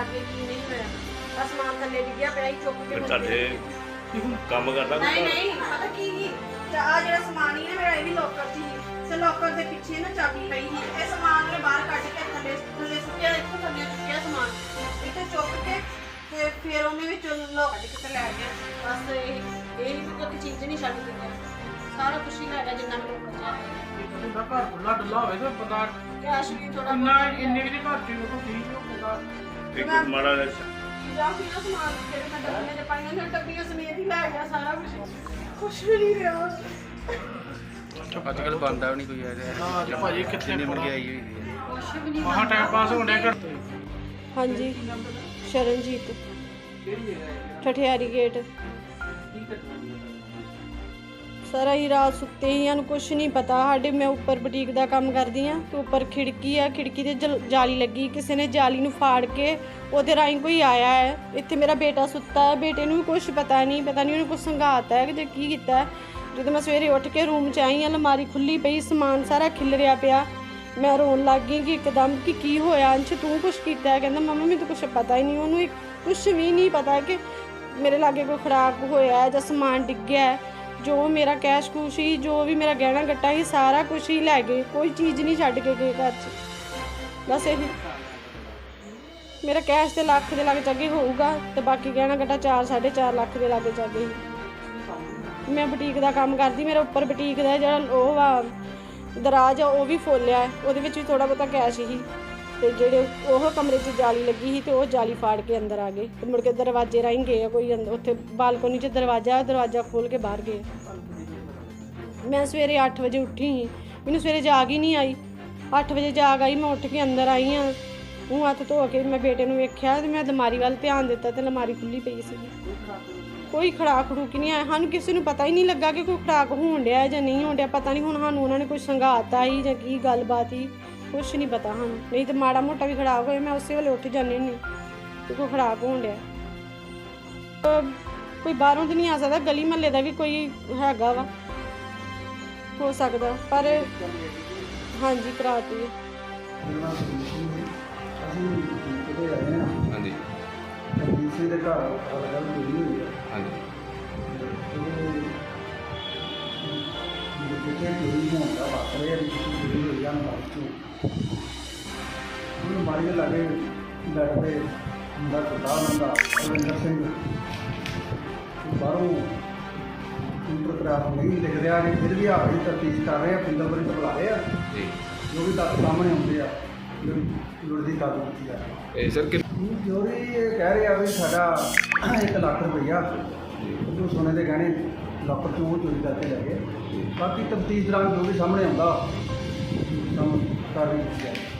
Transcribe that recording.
ਅੱਗੇ ਕੀ ਨਹੀਂ ਹੋਇਆ ਅਸਮਾਨ ਥੱਲੇ ਡਿੱਗਿਆ ਪਿਆ ਹੀ ਚੁੱਕ ਕੇ ਤੇ ਮੁੜ ਤੁਹਾਡੇ ਕੇ ਕੰਮ ਕਰਦਾ ਨਹੀਂ ਕੋਈ ਨਹੀਂ ਪਤਾ ਕੀ ਸੀ ਆ ਜਿਹੜਾ ਸਮਾਨ ਹੀ ਨਾ ਮੇਰਾ ਇਹ ਵੀ ਲੋਕਰ 'ਚ ਸੀ ਤੇ ਲੋਕਰ ਦੇ ਪਿੱਛੇ ਨਾ ਚਾਬੀ ਪਈ ਸੀ ਇਹ ਸਮਾਨ ਮੇਰੇ ਬਾਹਰ ਕੱਢ ਕੇ ਥੱਲੇ ਥੱਲੇ ਸੁੱਟਿਆ ਇੱਥੋਂ ਥੱਲੇ ਚੁੱਕਿਆ ਸਮਾਨ ਇੱਥੇ ਚੁੱਕ ਕੇ ਤੇ ਫਿਰ ਉਹਨੇ ਵਿੱਚ ਲੋਕ ਕੱਢ ਕੇ ਤੇ ਲੈ ਗਿਆ ਬਸ ਇਹ ਇਹ ਵੀ ਕੋਈ ਚੀਜ਼ ਨਹੀਂ ਛੱਡ ਕੇ ਗਿਆ ਸਾਰਾ ਕੁਝ ਹੀ ਲੈ ਗਿਆ ਜਿੰਨਾ ਮੇਰੇ ਕੋਲ ਚਾਹਿਆ ਬੰਦਾ ਘਰ ਖੁੱਲਾ ਡੁੱਲਾ ਹੋਵੇ ਤੇ ਬੰਦਾ ਕੈਸ਼ ਵੀ ਥੋੜਾ ਇੰਨਾ ਇੰਨੇ ਜਿਹੇ ਘਰ ਚ ਉਹ ਠੀਕ ਹੋ ਬੰਦਾ ਇੱਕ ਮਾੜਾ ਜਿਹਾ ਜਾਂ ਫਿਰ ਨਾ ਸਮਾਨ ਜਿਹੜੇ ਮੈਂ ਡੱਬੀਆਂ ਦੇ ਪਾਈਆਂ ਨੇ ਡੱਬੀਆਂ ਸਮੇਤ ਹੀ ਲੈ ਗਿਆ ਸਾਰਾ ਕੁਝ ਕੁਝ ਵੀ ਨਹੀਂ ਰਿਹਾ। ਅੱਜ ਕੱਲ ਬੰਦਾ ਵੀ ਨਹੀਂ ਕੋਈ ਆ ਹਾਂ ਤੇ ਭਾਜੀ ਕਿੱਥੇ ਜਿੰਨੀ ਮਹਿੰਗਾਈ ਹੋਈ ਦੀ ਹੈ। ਕੁਝ ਵੀ ਨਹੀਂ ਮਹਾ ਟਾਈਮ ਪਾਸ ਹੋਣ ਡਿਆ ਘਰ ਤੇ। ਹਾਂਜੀ। ਸ਼ਰਨਜੀਤ। ਠਠਿਆਰੀ ਗੇਟ ਸਾਰਾ ਹੀ ਰਾਤ ਸੁੱਤੇ ਹੀ ਨੂੰ ਕੁਝ ਨਹੀਂ ਪਤਾ। ਸਾਡੇ ਮੈਂ ਉੱਪਰ ਬੁਟੀਕ ਦਾ ਕੰਮ ਕਰਦੀ ਆ ਤੇ ਉੱਪਰ ਖਿੜਕੀ ਆ, ਖਿੜਕੀ ਤੇ ਜਲ- ਜਾਲੀ ਲੱਗੀ। ਕਿਸੇ ਨੇ ਜਾਲੀ ਨੂੰ ਫਾੜ ਕੇ ਉਹਦੇ ਰਾਹੀਂ ਕੋਈ ਆਇਆ ਹੈ। ਇੱਥੇ ਮੇਰਾ ਬੇਟਾ ਸੁੱਤਾ ਹੈ। ਬੇਟੇ ਨੂੰ ਵੀ ਕੁਝ ਪਤਾ ਨਹੀਂ ਪਤਾ ਨਹੀਂ ਉਹਨੂੰ ਕੁਝ ਸੰਘਾਤਾ ਹੈ ਕਿ ਜਾਂ ਕੀ ਕੀਤਾ ਹੈ। ਜਦੋਂ ਮੈਂ ਸਵੇਰੇ ਉੱਠ ਕੇ ਰੂਮ 'ਚ ਆਈ ਅਲਮਾਰੀ ਖੁੱਲੀ ਪਈ, ਸਮਾਨ ਸਾਰਾ ਖਿਲਰਿਆ ਪਿਆ। ਮੈਂ ਰੋਣ ਲੱਗ ਗਈ ਕਿ ਇੱਕਦਮ ਕਿ ਕੀ ਹੋਇਆ? ਅੰਸ਼, ਤੂੰ ਕੁਝ ਕੀਤਾ ਹੈ? ਕਹਿੰਦਾ, ਮੰਮਾ, ਮੈਨੂੰ ਤਾਂ ਕੁਝ ਪਤਾ ਹੀ ਨਹੀਂ। ਉਹਨੂੰ ਕੁਝ ਵੀ ਨਹੀਂ ਪਤਾ ਕਿ ਮੇਰੇ ਲਾਗੇ ਕੋਈ ਖਰਾਬ ਹੋਇਆ ਹੈ ਜਾਂ ਸਮਾਨ ਡਿੱਗਿਆ ਹੈ। ਜੋ ਮੇਰਾ ਕੈਸ਼ ਕੁਛ ਸੀ ਜੋ ਵੀ ਮੇਰਾ ਗਹਿਣਾ ਗੱਟਾ ਸੀ ਸਾਰਾ ਕੁਝ ਹੀ ਲੈ ਗਏ। ਕੋਈ ਚੀਜ਼ ਨਹੀਂ ਛੱਡ ਕੇ ਗਏ ਘਰ 'ਚ। ਬਸ ਇਹ। ਮੇਰਾ ਕੈਸ਼ ਤੇ ਲੱਖ ਦੇ ਲਾਗੇ ਚਾਗੇ ਹੋਊਗਾ ਤੇ ਬਾਕੀ ਗਹਿਣਾ ਗੱਟਾ 4 4.5 ਲੱਖ ਦੇ ਲਾਗੇ ਚੱਗੇ ਸੀ ਮੈਂ ਬੁਟੀਕ ਦਾ ਕੰਮ ਕਰਦੀ, ਮੇਰਾ ਉੱਪਰ ਬੁਟੀਕ ਦਾ ਜਿਹੜਾ ਉਹ ਵਾ ਦਰਾਜ ਆ, ਉਹ ਵੀ ਫੋਲਿਆ ਉਹਦੇ ਵਿੱਚ ਵੀ ਥੋੜਾ ਬਹੁਤਾ ਕੈਸ਼ ਸੀ ਤੇ ਜਿਹੜੇ ਉਹ ਕਮਰੇ 'ਚ ਜਾਲੀ ਲੱਗੀ ਸੀ ਤੇ ਉਹ ਜਾਲੀ ਫਾੜ ਕੇ ਅੰਦਰ ਆ ਗਏ। ਤੇ ਮੁੜ ਕੇ ਦਰਵਾਜ਼ੇ ਰਾਹੀਂ ਗਏ ਆ ਕੋਈ ਅੰਦਰ ਉੱਥੇ ਬਾਲਕੋਨੀ 'ਚ ਦਰਵਾਜ਼ਾ ਦਰਵਾਜ਼ਾ ਖੋਲ ਕੇ ਬਾਹਰ ਗਏ। ਮੈਂ ਸਵੇਰੇ 8 ਵਜੇ ਉੱਠੀ ਸੀ। ਮੈਨੂੰ ਸਵੇਰੇ ਜਾਗ ਹੀ ਨਹੀਂ ਆਈ। 8 ਵਜੇ ਜਾਗ ਆਈ, ਮੈਂ ਉੱਠ ਕੇ ਅੰਦਰ ਆਈ ਹਾਂ। ਮੂੰਹ ਹੱਥ ਧੋ ਕੇ ਮੈਂ ਬੇਟੇ ਨੂੰ ਵੇਖਿਆ ਤੇ ਮੈਂ ਅਲਮਾਰੀ ਵੱਲ ਧਿਆਨ ਦਿੱਤਾ ਤੇ ਅਲਮਾਰੀ ਖੁੱਲੀ ਪਈ ਸੀ। ਕੋਈ ਖੜਾਕ ਖੜੂਕ ਨਹੀਂ ਆਇਆ। ਸਾਨੂੰ ਕਿਸੇ ਨੂੰ ਪਤਾ ਹੀ ਨਹੀਂ ਲੱਗਾ ਕਿ ਕੋਈ ਖੜਾਕ ਹੋਣ ਡਿਆ ਜਾਂ ਨਹੀਂ ਹੋਣ ਡਿਆ। ਪਤਾ ਨਹੀਂ ਹੁਣ ਸਾਨੂੰ ਉਹਨਾਂ ਨੇ ਕੋਈ ਸੰਘਾਤਾ ਹੀ ਜਾਂ ਕੀ ਗੱਲਬਾਤ ਹੀ ਕੁਝ ਨਹੀਂ ਪਤਾ ਸਾਨੂੰ। ਨਹੀਂ ਤੇ ਮਾੜਾ ਮੋਟਾ ਵੀ ਖੜਾਕ ਹੋਏ ਮੈਂ ਉਸੇ ਵੇਲੇ ਉੱਠ ਜਾਂਦੀ ਹੁੰਦੀ। ਕਿ ਕੋਈ ਖੜਾਕ ਹੋਣ ਡਿਆ। ਅਹ ਕੋਈ ਬਾਹਰੋਂ ਤਾਂ ਨਹੀਂ ਆ ਸਕਦਾ ਗਲੀ ਮਹੱਲੇ ਦਾ ਵੀ ਕੋਈ ਹੈਗਾ ਵਾ। ਹੋ ਸਕਦਾ ਪਰ ਹਾਂਜੀ ਕਰਾਤੀ ਹੈ। ਹਾਂ ਹਾਂਜੀ। ਕਿਸੇ ਦੇ ਘਰ ਗੱਲ ਹੋਈ ਹੋਈ ਹੈ ਹਾਂਜੀ। ਜਿੱਥੇ ਚੋਰੀ ਹੋਣ ਦਾ ਵਾਪਰ ਚੋਰੀ ਹੋਈ ਮਾਰ ਚੋਂ ਉਹਨੂੰ ਮਾਰੀ ਦੇ ਲਾਗੇ ਰਵਿੰਦਰ ਸਿੰਘ। ਬਾਹਰੋਂ ਨਹੀਂ ਲਿਖ ਰਿਹਾ ਕਿ ਫਿਰ ਵੀ ਹਾੜੀ ਤਫਤੀਸ਼ ਕਰ ਰਹੇ ਆ ਫਿੰਗਰਪ੍ਰਿੰਟ ਬੁਲਾ ਰਹੇ ਆ। ਜੀ। ਜੋ ਵੀ ਤੱਥ ਸਾਹਮਣੇ ਆਉਂਦੇ ਆ ਲੁੜਦੀ ਕਾਬੂ ਕੀਤੀ ਆ। ਸਰ ਕਿ ਜੋਰੀ ਇਹ ਕਹਿ ਰਿਹਾ ਵੀ ਸਾਡਾ 1 ਲੱਖ ਰੁਪਈਆ ਉਹ ਸੋਨੇ ਦੇ ਗਹਿਣੇ ਲੱਖ ਤੋਂ ਚੋਰੀ ਕਰਕੇ ਲੈ ਗਏ। ਬਾਕੀ ਤਫਤੀਸ਼ ਦੌਰਾਨ ਜੋ ਵੀ ਸਾਹਮਣੇ ਆਉਂਦਾ ਸਾਨੂੰ ਕਾਰਵਾਈ ਕੀਤੀ ਜਾਏ